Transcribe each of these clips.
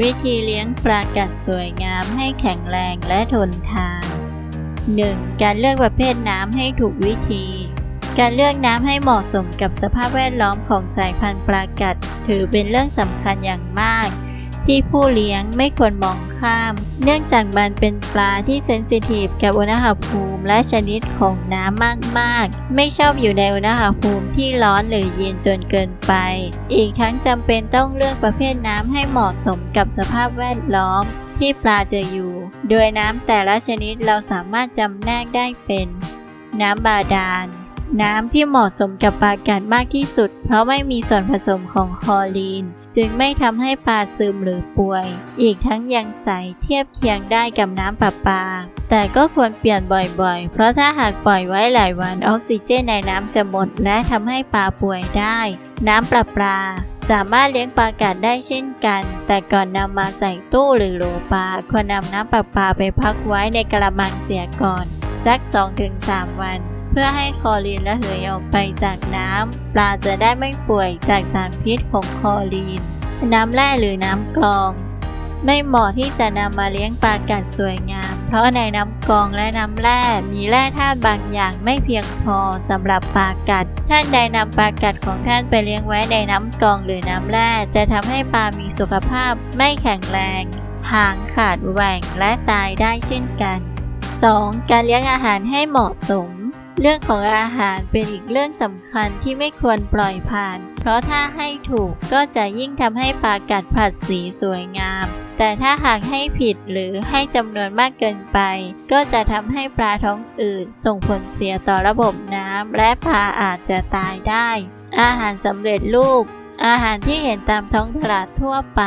วิธีเลี้ยงปลากัดสวยงามให้แข็งแรงและทนทาน 1. การเลือกประเภทน้ำให้ถูกวิธี การเลือกน้ำให้เหมาะสมกับสภาพแวดล้อมของสายพันธุ์ปลากัด ถือเป็นเรื่องสำคัญอย่างมาก ที่ผู้เลี้ยงไม่ควรมองข้าม เนื่องจากมันเป็นปลาที่เซนซิทีฟกับอุณหภูมิและชนิดของน้ำมากๆ ไม่ชอบอยู่ในอุณหภูมิที่ร้อนหรือเย็นจนเกินไป อีกทั้งจำเป็นต้องเลือกประเภทน้ำให้เหมาะสมกับสภาพแวดล้อมที่ปลาจะอยู่ โดยน้ำแต่ละชนิดเราสามารถจำแนกได้เป็น น้ำบาดาล น้ำที่เหมาะสมกับปลากัดมากที่สุด เพราะไม่มีส่วนผสมของคอรีน จึงไม่ทำให้ปลาซึมหรือป่วย อีกทั้งยังใสเทียบเคียงได้กับน้ำประปา แต่ก็ควรเปลี่ยนบ่อยๆ เพราะถ้าหากปล่อยไว้หลายวันออกซิเจนในน้ำจะหมด และทำให้ปลาป่วยได้ น้ำประปาสามารถเลี้ยงปลากัดได้เช่นกัน แต่ก่อนนำมาใส่ตู้หรือโหลปลาควรนำน้ำประปาไปพักไว้ในกระมังเสียก่อน สัก 2-3 วัน พื่อให้คอรีนระเหยออกไปจากน้ำปลาจะได้ไม่ป่วยจากสารพิษของคอรีน น้ำแร่หรือน้ำกรอง ไม่เหมาะที่จะนำมาเลี้ยงปลากัดสวยงาม เพราะในน้ำกรองและน้ำแร่มีแร่ธาตุบางอย่างไม่เพียงพอสำหรับปลากัด ท่านใดนำปลากัดของท่านไปเลี้ยงไว้ในน้ำกรองหรือน้ำแร่จะทำให้ปลามีสุขภาพไม่แข็งแรง หางขาดแหว่งและตายได้เช่นกัน 2. การเลี้ยงอาหารให้เหมาะสม เรื่องของอาหารเป็นอีกเรื่องสำคัญที่ไม่ควรปล่อยผ่าน เพราะถ้าให้ถูกก็จะยิ่งทำให้ปลากัดผัดสีสวยงาม แต่ถ้าหากให้ผิดหรือให้จำนวนมากเกินไป ก็จะทำให้ปลาท้องอืดส่งผลเสียต่อระบบน้ำและปลาอาจจะตายได้ อาหารสำเร็จรูป อาหารที่เห็นตามท้องตลาดทั่วไป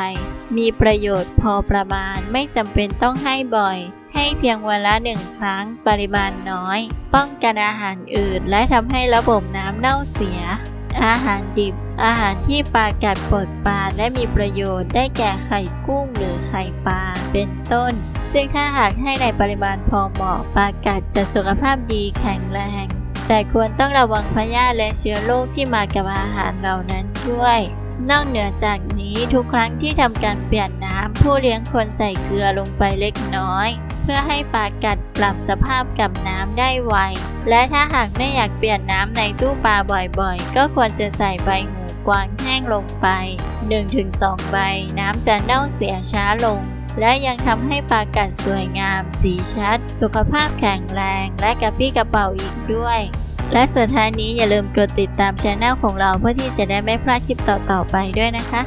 มีประโยชน์พอประมาณไม่จำเป็นต้องให้บ่อย ให้เพียงวันละหนึ่งครั้งปริมาณน้อย ป้องกันอาหารอื่น และทำให้ระบบน้ำเน่าเสีย อาหารดิบ อาหารที่ปลากัดปลดปลาและมีประโยชน์ได้แก่ไข่กุ้งหรือไข่ปลาเป็นต้น ซึ่งถ้าหากให้ในปริมาณพอเหมาะปลากัดจะสุขภาพดีแข็งแรงแต่ควรต้องระวังพยาธิและเชื้อโรคที่มากับอาหารเหล่านั้นด้วย นอกเหนือจากนี้ทุกครั้งที่ทำการเปลี่ยนน้ำผู้เลี้ยงควรใส่เกลือลงไปเล็กน้อย พื่อให้ปลากัดปรับสภาพกับน้ำได้ไว และถ้าหากไม่อยากเปลี่ยนน้ำในตู้ปลาบ่อยๆ ก็ควรจะใส่ใบหูกวางแห้งลงไป 1-2 ใบ น้ำจะเน่าเสียช้าลง และยังทำให้ปลากัดสวยงาม สีชัด สุขภาพแข็งแรง และกระปี้กระเป๋าอีกด้วยและสุดท้ายนี้อย่าลืมกดติดตามช anel ของเราเพื่อที่จะได้ไม่พลาดคลิปต่อๆไปด้วยนะคะ